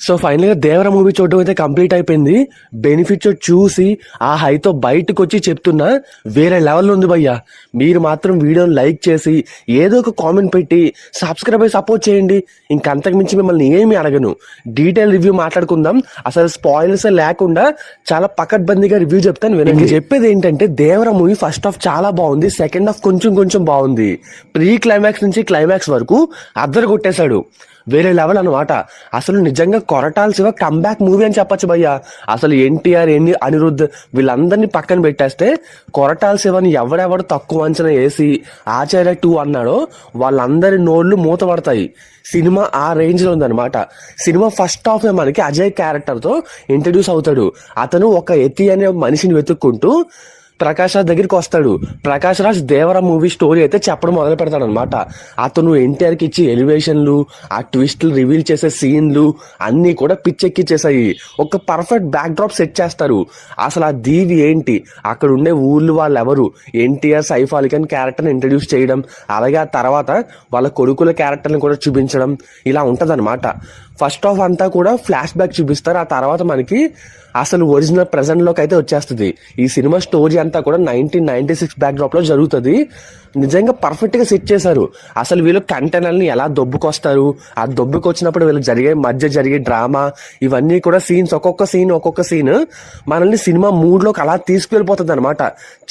So ఫైనల్గా దేవర movie చూడడం అయితే కంప్లీట్ అయిపోయింది. బెనిఫిట్ చూసి ఆ హైతో బయటకు వచ్చి చెప్తున్నా వేరే లెవెల్లో ఉంది భయ్యా. మీరు మాత్రం వీడియోని లైక్ చేసి ఏదో ఒక కామెంట్ పెట్టి సబ్స్క్రైబ్ అయి సపోర్ట్ చేయండి. ఇంకంతకు మించి మిమ్మల్ని ఏమీ అడగను. డీటెయిల్ రివ్యూ మాట్లాడుకుందాం. అసలు స్పాయిల్స్ లేకుండా చాలా పకడ్బందీగా రివ్యూ చెప్తాను వినండి. చెప్పేది ఏంటంటే దేవర మూవీ ఫస్ట్ హాఫ్ చాలా బాగుంది. సెకండ్ హాఫ్ కొంచెం కొంచెం బాగుంది. ప్రీ క్లైమాక్స్ నుంచి క్లైమాక్స్ వరకు అద్దరు కొట్టేశాడు. వేరే లెవెల్ అనమాట అసలు నిజంగా కొరటాల శివ కంబ్యాక్ మూవీ అని చెప్పొచ్చు భయ్య. అసలు ఎన్టీఆర్ ఎన్ని అనిరుద్ధ్ వీళ్ళందరినీ పక్కన పెట్టేస్తే కొరటాల శివని ఎవడెవడు తక్కువ అంచనా వేసి ఆచార్య టూ అన్నాడో వాళ్ళందరి నోళ్ళు మూతపడతాయి. సినిమా ఆ రేంజ్లో ఉందన్నమాట. సినిమా ఫస్ట్ హాఫ్ మనకి అజయ్ క్యారెక్టర్తో ఇంట్రడ్యూస్ అవుతాడు. అతను ఒక ఎతి అనే మనిషిని వెతుక్కుంటూ ప్రకాష్ రాజ్ దగ్గరికి వస్తాడు. ప్రకాష్ రాజ్ దేవర మూవీ స్టోరీ అయితే చెప్పడం మొదలు పెడతాడు అనమాట అతను ఎన్టీఆర్కి ఇచ్చి ఎలివేషన్లు ఆ ట్విస్ట్లు రివీల్ చేసే సీన్లు అన్నీ కూడా పిచ్చెక్కిచ్చేసాయి. ఒక పర్ఫెక్ట్ బ్యాక్ డ్రాప్ సెట్ చేస్తారు. అసలు ఆ దీవి ఏంటి? అక్కడ ఉండే ఊళ్ళు వాళ్ళు ఎవరు ఎన్టీఆర్ సైఫ్ అలీ ఖాన్ క్యారెక్టర్ని ఇంట్రడ్యూస్ చేయడం అలాగే ఆ తర్వాత వాళ్ళ కొడుకుల క్యారెక్టర్ని కూడా చూపించడం ఇలా ఉంటదన్నమాట. ఫస్ట్ ఆఫ్ అంతా కూడా ఫ్లాష్ బ్యాక్ చూపిస్తారు. ఆ తర్వాత మనకి అసలు ఒరిజినల్ ప్రెసెంట్లోకి అయితే వచ్చేస్తుంది. ఈ సినిమా స్టోరీ అంతా కూడా నైన్టీన్ నైన్టీ సిక్స్ బ్యాక్ డ్రాప్లో జరుగుతుంది. నిజంగా పర్ఫెక్ట్గా సెట్ చేశారు. అసలు వీళ్ళు కంటైనర్ని ఎలా దొబ్బుకొస్తారు? ఆ దొబ్బుకొచ్చినప్పుడు వీళ్ళు జరిగే మధ్య జరిగే డ్రామా ఇవన్నీ కూడా సీన్స్ ఒక్కొక్క సీన్ ఒక్కొక్క సీన్ మనల్ని సినిమా మూడ్లోకి అలా తీసుకువెళ్ళిపోతుంది అనమాట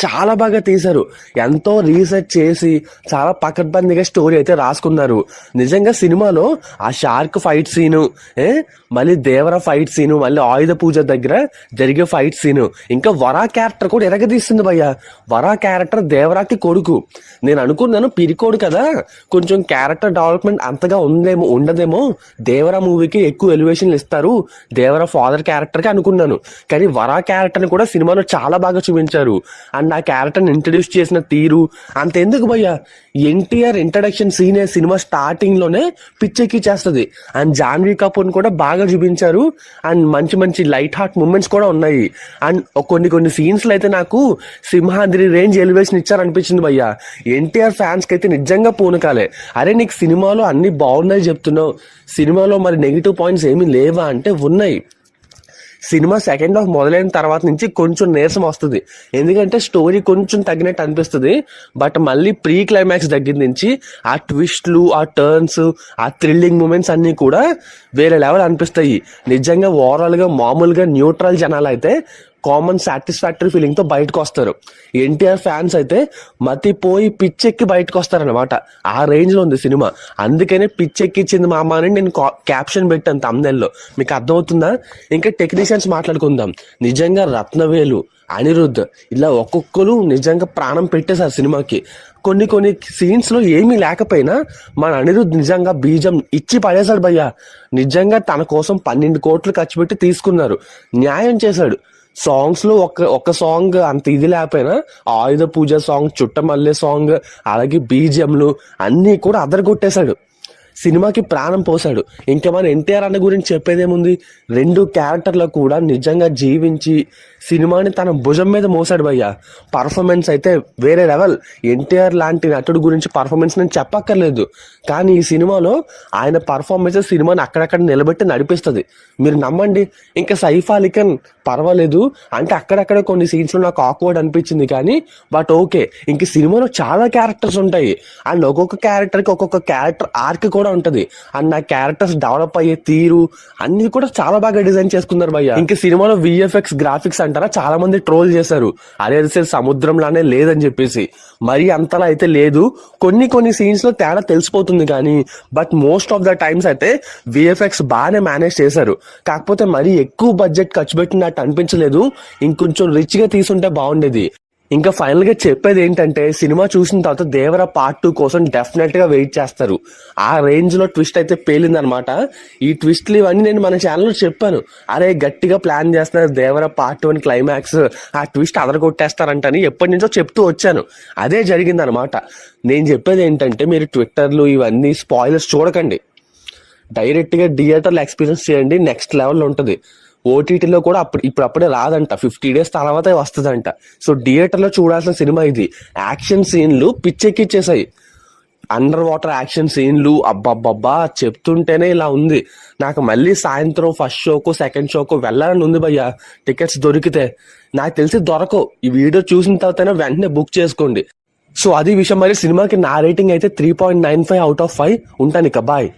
చాలా బాగా తీశారు. ఎంతో రీసెర్చ్ చేసి చాలా పకడ్బందీగా స్టోరీ అయితే రాసుకున్నారు. నిజంగా సినిమాలో ఆ షార్క్ ఫైట్ సీను ఏ? మళ్ళీ దేవర ఫైట్ సీను మళ్ళీ ఆయుధ పూజ దగ్గర జరిగే ఫైట్ సీను. ఇంకా వరా క్యారెక్టర్ కూడా ఎరగదీస్తుంది భయ్య. వరా క్యారెక్టర్ దేవరాకి కొడుకు. నేను అనుకున్నాను పిరికోడు కదా. కొంచెం క్యారెక్టర్ డెవలప్మెంట్ అంతగా ఉందేమో ఉండదేమో దేవర మూవీకి ఎక్కువ ఎలివేషన్లు ఇస్తారు. దేవర ఫాదర్ క్యారెక్టర్కి అనుకున్నాను. కానీ వరా క్యారెక్టర్ని కూడా సినిమాలో చాలా బాగా చూపించారు. అండ్ ఆ క్యారెక్టర్ని ఇంట్రడ్యూస్ చేసిన తీరు. అంతెందుకు భయ్య? ఎన్టీఆర్ ఇంట్రడక్షన్ సీన్ సినిమా స్టార్టింగ్లోనే పిచ్చెక్కి చేస్తుంది. అండ్ జాన్వీ కపూర్ని కూడా బాగా చూపించారు. అండ్ మంచి మంచి లైట్ హార్ట్ మూమెంట్స్ కూడా ఉన్నాయి. అండ్ కొన్ని కొన్ని సీన్స్లో అయితే నాకు సింహాద్రి రేంజ్ ఎలివేషన్ ఇచ్చారనిపించింది భయ్య. ఎన్టీఆర్ ఫ్యాన్స్కి అయితే నిజంగా పూనకాలే. అరే నీకు సినిమాలో అన్ని బాగున్నాయి చెప్తున్నావు. సినిమాలో మరి నెగిటివ్ పాయింట్స్ ఏమీ లేవా? అంటే ఉన్నాయి. సినిమా సెకండ్ హాఫ్ మొదలైన తర్వాత నుంచి కొంచెం నీరసం వస్తుంది. ఎందుకంటే స్టోరీ కొంచెం తగ్గినట్టు అనిపిస్తుంది. బట్ మళ్ళీ ప్రీ క్లైమాక్స్ దగ్గర నుంచి ఆ ట్విస్ట్లు ఆ టర్న్స్ ఆ థ్రిల్లింగ్ మూమెంట్స్ అన్నీ కూడా వేరే లెవెల్ అనిపిస్తాయి. నిజంగా ఓవరాల్గా మామూలుగా న్యూట్రల్ జనాలు అయితే కామన్ సాటిస్ఫాక్టరీ ఫీలింగ్తో బయటకు వస్తారు. ఎన్టీఆర్ ఫ్యాన్స్ అయితే మతిపోయి పిచ్చెక్కి బయటకు వస్తారనమాట ఆ రేంజ్లో ఉంది సినిమా. అందుకనే పిచ్చెక్కిచ్చింది మామ అని నేను క్యాప్షన్ పెట్టాను తమ్నెల్లో మీకు అర్థమవుతుందా? ఇంకా టెక్నీషియన్స్ మాట్లాడుకుందాం. నిజంగా రత్నవేలు అనిరుద్ధ్ ఇలా ఒక్కొక్కరు నిజంగా ప్రాణం పెట్టేశారు సినిమాకి. కొన్ని కొన్ని సీన్స్లో ఏమీ లేకపోయినా మన అనిరుద్ధ్ నిజంగా బీజం ఇచ్చి పడేశాడు భయ్యా. నిజంగా తన కోసం పన్నెండు కోట్లు ఖర్చు పెట్టి తీసుకున్నారు. న్యాయం చేశాడు. సాంగ్స్లో ఒక ఒక సాంగ్ అంత ఇది లేకపోయినా ఆయుధ పూజ సాంగ్ చుట్టమల్లె సాంగ్ అలాగే బీజిఎంలు అన్నీ కూడా అదరగొట్టేశాడు. సినిమాకి ప్రాణం పోసాడు ఇంకా మన ఎన్టీఆర్ అన్న గురించి చెప్పేదేముంది? రెండు క్యారెక్టర్లు కూడా నిజంగా జీవించి సినిమాని తన భుజం మీద మోసాడు భయ్య. పర్ఫార్మెన్స్ అయితే వేరే లెవెల్ ఎన్టీఆర్ లాంటి నటుడు గురించి పర్ఫార్మెన్స్ నేను చెప్పక్కర్లేదు. కానీ ఈ సినిమాలో ఆయన పర్ఫార్మెన్స్ సినిమాని అక్కడక్కడ నిలబెట్టి నడిపిస్తుంది. మీరు నమ్మండి? ఇంకా సైఫ్ అలీఖన్ పర్వాలేదు. అంటే అక్కడక్కడ కొన్ని సీన్స్లో నాకు ఆక్వర్డ్ అనిపించింది కానీ బట్ ఓకే ఇంక సినిమాలో చాలా క్యారెక్టర్స్ ఉంటాయి. అండ్ ఒక్కొక్క క్యారెక్టర్కి ఒక్కొక్క క్యారెక్టర్ ఆర్క్ కూడా ఉంటది. అండ్ ఆ క్యారెక్టర్స్ డెవలప్ అయ్యే తీరు అన్ని కూడా చాలా బాగా డిజైన్ చేసుకున్నారు భయ్య. ఇంకా సినిమాలో విఎఫ్ఎక్స్ గ్రాఫిక్స్ అంటారా? చాలా మంది ట్రోల్ చేశారు. అరే అదే సముద్రంలానే లేదని చెప్పేసి. మరి అంతలా అయితే లేదు. కొన్ని కొన్ని సీన్స్లో తేడా తెలిసిపోతుంది కానీ but most of the times అయితే విఎఫ్ఎక్స్ బాగానే మేనేజ్ చేశారు. కాకపోతే మరి ఎక్కువ బడ్జెట్ ఖర్చు పెట్టినట్టు అనిపించలేదు. ఇంకొంచెం రిచ్గా తీసుంటే బాగుండేది. ఇంకా ఫైనల్గా చెప్పేది ఏంటంటే సినిమా చూసిన తర్వాత దేవర పార్ట్ టూ కోసం డెఫినెట్గా వెయిట్ చేస్తారు. ఆ రేంజ్లో ట్విస్ట్ అయితే పేలిందనమాట ఈ ట్విస్ట్లు ఇవన్నీ నేను మన ఛానల్లో చెప్పాను. అరే గట్టిగా ప్లాన్ చేస్తున్నారు దేవర పార్ట్ టూ అని క్లైమాక్స్ ఆ ట్విస్ట్ అదరగొట్టేస్తారంటని ఎప్పటి నుంచో చెప్తూ వచ్చాను. అదే జరిగిందనమాట నేను చెప్పేది ఏంటంటే మీరు ట్విట్టర్లు ఇవన్నీ స్పాయిలర్స్ చూడకండి. డైరెక్ట్గా థియేటర్లో ఎక్స్పీరియన్స్ చేయండి నెక్స్ట్ లెవెల్ ఉంటుంది. ఓటీటీలో కూడా అప్పుడు ఇప్పుడు అప్పుడే రాదంట. ఫిఫ్టీ డేస్ తర్వాత వస్తుందంట. సో థియేటర్లో చూడాల్సిన సినిమా ఇది. యాక్షన్ సీన్లు పిచ్చెక్కిచ్చేసాయి. అండర్ వాటర్ యాక్షన్ సీన్లు అబ్బబ్బబ్బా చెప్తుంటేనే ఇలా ఉంది. నాకు మళ్ళీ సాయంత్రం ఫస్ట్ షోకు సెకండ్ షోకు వెళ్ళాలని ఉంది భయ్య. టికెట్స్ దొరికితే. నాకు తెలిసి దొరకవు. ఈ వీడియో చూసిన తర్వాతనే వెంటనే బుక్ చేసుకోండి. సో అది విషయం. మరి సినిమాకి నా రేటింగ్ అయితే three point nine five out of five. ఉంటాను ఇక. బాయ్.